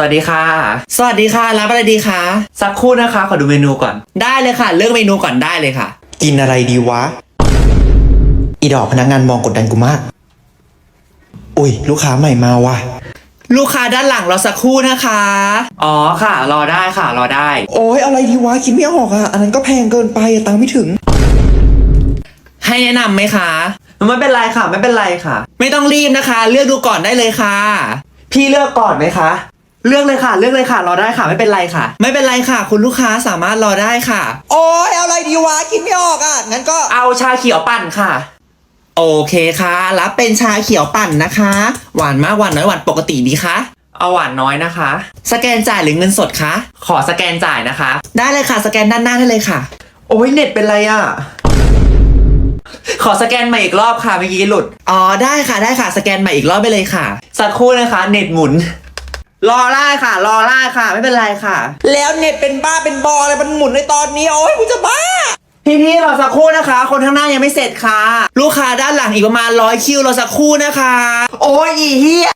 สวัสดีค่ะ สวัสดีค่ะ รับอะไรดีคะ สักครู่นะคะ ขอดูเมนูก่อน ได้เลยค่ะ เลือกเมนูก่อนได้เลยค่ะ กินอะไรดีวะ อีดอกพนักงานมองกดดันกูมาก อุ้ย ลูกค้าใหม่มาว่ะ ลูกค้าด้านหลังรอสักครู่นะคะ อ๋อค่ะ รอได้ค่ะ รอได้ โอ้ยอะไรดีวะคิดไม่ออกอะ อันนั้นก็แพงเกินไปอะตังค์ไม่ถึง ให้แนะนำไหมคะ ไม่เป็นไรค่ะ ไม่เป็นไรค่ะ ไม่ต้องรีบนะคะ เลือกดูก่อนได้เลยค่ะ พี่เลือกก่อนไหมคะ เลือกเลยค่ะ เลือกเลยค่ะรอได้ค่ะ ไม่เป็นไรค่ะ ไม่เป็นไรค่ะ คุณลูกค้าสามารถรอได้ค่ะ โอ้ยเอาอะไรดีวะคิดไม่ออกอะงั้นก็เอาชาเขียวปั่นค่ะ โอเคค่ะ รับเป็นชาเขียวปั่นนะคะ หวานมากหวานน้อยหวานปกติดีคะเอาหวานน้อยนะคะ สแกนจ่ายหรือเงินสดคะขอสแกนจ่ายนะคะ ได้เลยค่ะ สแกนด้านหน้าได้เลยค่ะ โอ้ยเน็ตเป็นไรอะขอสแกนใหม่อีกรอบค่ะเมื่อกี้หลุดอ๋อได้ค่ะได้ค่ะ สแกนใหม่อีกรอบไปเลยค่ะ สักครู่นะคะ เน็ตหมุน รอได้ค่ะ รอได้ค่ะ ไม่เป็นไรค่ะ แล้วเน็ตเป็นบ้าเป็นบออะไรมันหมุนในตอนนี้ โอ้ยกูจะบ้าพี่ๆรอสักครู่นะคะ คนข้างหน้ายังไม่เสร็จค่ะ ลูกค้าด้านหลังอีกประมาณร้อยคิวรอสักครู่นะคะ โอ้ยอีเหี้ย